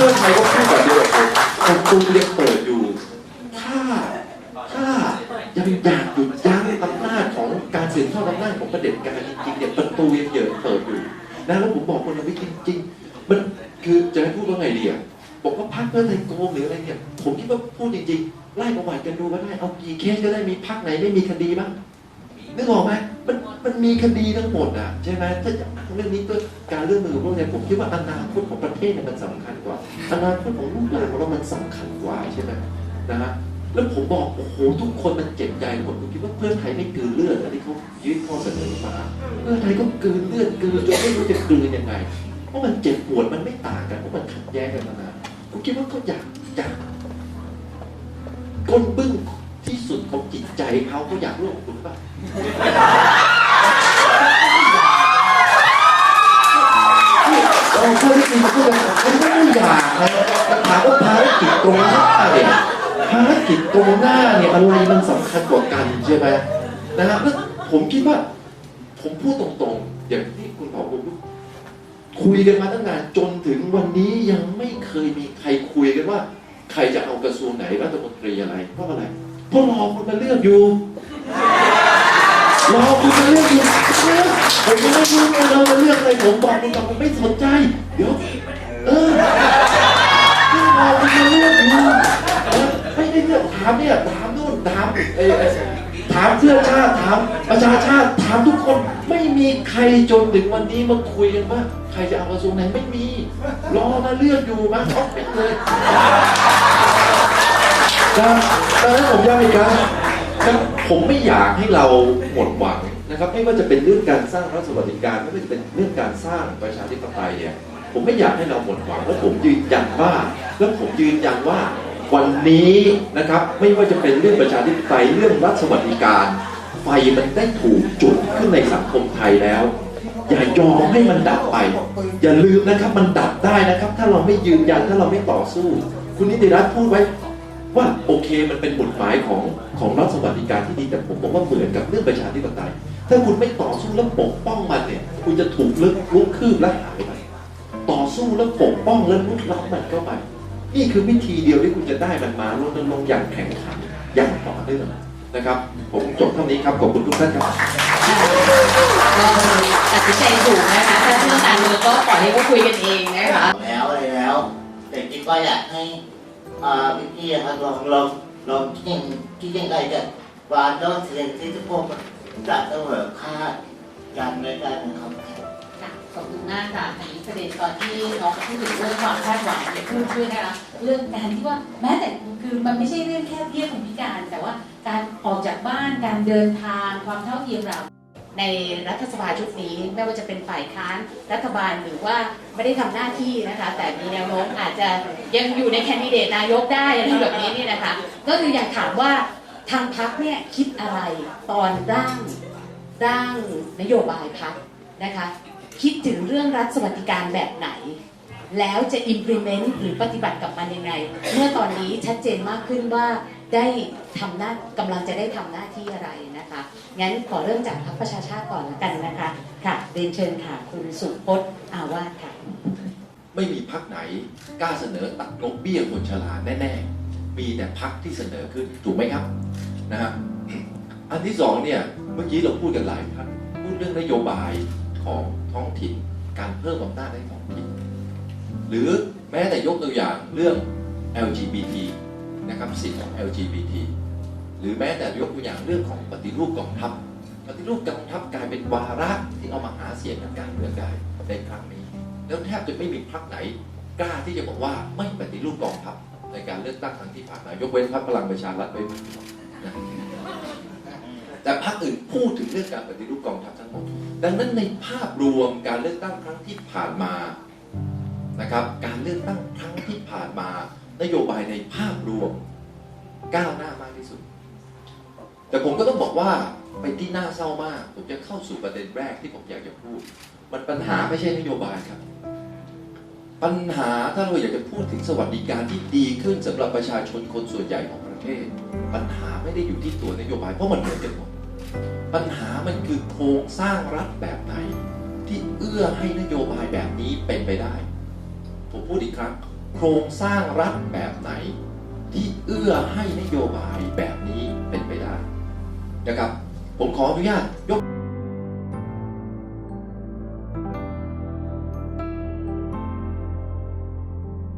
พื่อไทยก็พูดแบบเดียวกับผมประตูยังเปิดอยู่ถ้าถ้ายังอยากหยุดยั้งอำนาจของการสืบทอดอำนาจของประเผด็จการจริงๆเนี่ยประตูยังเยอะเปิดอยู่นะแล้วผมบอกคนละวิจริงๆมันคือจะให้พูดว่าไงดีอะบอกว่าพรรคเพื่อไทยโกงหรืออะไรเนี่ยผมคิดว่าพูดจริงๆไล่ประวัติกันดูก็ได้เอากี่เคสก็ได้มีพรรคไหนไม่มีคดีบ้างนึกออกไหมมันมันมีคดีทั้งหมดอะใช่ไหมถ้าจะเรื่องนี้เพื่อการเรื่องมือพวกเนี้ยผมคิดว่าอนาคตของประเทศเนี่ยมันสำคัญ อนาคตของลูกหลานของเรามันสำคัญกว่าใช่ไหมนะฮะแล้วผมบอกโอ้โหทุกคนมันเจ็บใจหมดผมคิดว่าเพื่อไทยไม่กลืนเลือดนะที่เขายื่นข้อเสนอมาเพื่อไทยก็กลืนเลือดกลืนจนไม่รู้จะกลืนยังไงเพราะมันเจ็บปวดมันไม่ต่างกันเพราะมันขัดแย้งกันมานานผมคิดว่าเขาอยากอยากก้นบึ้งที่สุดของจิตใจเขาเขาอยากร่วมกับคุณป่ะเราข้อที่จริงก็เป็นมันไม่ได้อยากนะแต่ ถามว่าภารกิจตรงหน้าเนี่ยภารกิจตรงหน้าเนี่ยอะไรมันสำคัญกว่ากันใช่ไหมนะฮะแล้วผมคิดว่า ผมพูดตรงๆ อย่างที่คุณเผาผมพูดคุยกันมาตั้งนานจนถึงวันนี้ยังไม่เคยมีใครคุยกันว่า ใครจะเอากระทรวงไหนรัฐมนตรีอะไรเพราะอะไรเพราะรอคุณมาเลือกอยู่รอคุณมาเลือกอยู่ผมไม่รู้เลยเรามาเลือกอะไรผมบอกคุณกับผมไม่สนใจ เดี๋ยว ถามเนี่ยถามนู่นถามเออถามเพื่อชาติถามประชาชาติถามทุกคนไม่มีใครจนถึงวันนี้มาคุยกันว่าใครจะเอากระทรวงไหนไม่มี รอมาเลือกอยู่มาเอาไปเลยนะดังนั้นผมย้ำอีกครั้งผมไม่อยากให้เราหมดหวังนะครับไม่ว่าจะเป็นเรื่องการสร้างรัฐสวัสดิการไม่ว่าจะเป็นเรื่องการสร้างประชาธิปไตยเนี่ยผมไม่อยากให้เราหมดหวังและผมยืนยันว่าและผมยืนยันว่า วันนี้นะครับไม่ว่าจะเป็นเรื่องประชาธิปไตยเรื่องรัฐสวัสดิการ ไฟมันได้ถูกจุดขึ้นในสังคมไทยแล้ว อย่ายอมให้มันดับไป อย่าลืมนะครับมันดับได้นะครับ ถ้าเราไม่ยืนยันถ้าเราไม่ต่อสู้ คุณนิติรัตน์พูดไว้ว่าโอเคมันเป็นกฎหมายของของรัฐสวัสดิการที่ดีแต่ผมบอกว่าเหมือนกับเรื่องประชาธิปไตย ถ้าคุณไม่ต่อสู้และปกป้องมันเนี่ย คุณจะถูกลึกลุกคืบและหายไป ต่อสู้แล้วปกป้องและลุกล้ำมันเข้าไป นี่คือวิธีเดียวที่คุณจะได้มันมารณรงค์อย่างแข็งขันอย่างต่อเนื่องนะครับ ผมจบเท่านี้ครับขอบคุณทุกท่านครับก็ตัดสินใจถูกนะคะถ้าเรื่องการเมืองก็ปล่อยให้เขาคุยกันเองนะคะแล้วอะไรแล้วแต่คิดว่าอยากให้อ่าพี่พี่ๆครับลองลองลองคิดยังคิดยังไงจะวางยอดเทียนที่ทุกคนจะเสมอค่าการในการนะครับค่ะ ขอบคุณมากค่ะอันนี้ประเด็นตอนที่น้องพูดถึงเรื่องความคาดหวังเนี่ยพูดด้วยนะคะเรื่องการที่ว่าแม้แต่คือมันไม่ใช่เรื่องแค่เบี้ยคนพิการ แต่ว่าการออกจากบ้านการเดินทางความเท่าเทียมเรา ในรัฐสภาชุดนี้ไม่ว่าจะเป็นฝ่ายค้านรัฐบาลหรือว่าไม่ได้ทำหน้าที่นะคะ แต่มีแนวโน้มอาจจะยังอยู่ในแคนดิเดตนายกได้อะไรแบบนี้เนี่ยนะคะ ก็คืออยากถามว่าทางพักเนี่ยคิดอะไรตอนร่างร่างนโยบายพักนะคะ คิดถึงเรื่องรัฐสวัสดิการแบบไหน แล้วจะ implement หรือปฏิบัติกับมันยังไง เมื่อตอนนี้ชัดเจนมากขึ้นว่าได้ทำหน้ากำลังจะได้ทำหน้าที่อะไรนะคะ งั้นขอเริ่มจากพรรคประชาชาติก่อนละกันนะคะ ค่ะเรียนเชิญค่ะคุณสุพจน์อาวาสค่ะ ไม่มีพักไหนกล้าเสนอตัดงบเบี้ยคนชราแน่ๆ มีแต่พักที่เสนอขึ้นถูกไหมครับนะฮะอันที่สองเนี่ยเมื่อกี้เราพูดกันหลายครั้งพูดเรื่องนโยบาย ของท้องถิ่น การเพิ่มอำนาจให้ท้องถิ่น หรือแม้แต่ยกตัวอย่างเรื่อง LGBT นะครับสิทธิของ LGBT หรือแม้แต่ยกตัวอย่างเรื่องของปฏิรูปกองทัพ ปฏิรูปกองทัพกลายเป็นวาระที่เอามาหาเสียงทางการเมืองได้ในครั้งนี้ แล้วแทบจะไม่มีพรรคไหน กล้าที่จะบอกว่าไม่ปฏิรูปกองทัพในการเลือกตั้งครั้งที่ผ่านมายกเว้นพรรคพลังประชารัฐไว้นะแต่พรรคอื่นพูดถึงเรื่องการปฏิรูปกองทัพทั้งหมด ดังนั้นในภาพรวมการเลือกตั้งครั้งที่ผ่านมานะครับ การเลือกตั้งครั้งที่ผ่านมา นโยบายในภาพรวมก้าวหน้ามากที่สุด แต่ผมก็ต้องบอกว่าเป็นที่น่าเศร้ามาก ผมจะเข้าสู่ประเด็นแรกที่ผมอยากจะพูด มันปัญหาไม่ใช่นโยบายครับ ปัญหาถ้าเราอยากจะพูดถึงสวัสดิการที่ดีขึ้นสำหรับประชาชนคนส่วนใหญ่ของประเทศ ปัญหาไม่ได้อยู่ที่ตัวนโยบายเพราะมันเหมือนกันหมด ปัญหามันคือโครงสร้างรัฐแบบไหน ที่เอื้อให้นโยบายแบบนี้เป็นไปได้ ผมพูดอีกครั้ง โครงสร้างรัฐแบบไหน ที่เอื้อให้นโยบายแบบนี้เป็นไปได้นะครับ ผมขออนุญาตยก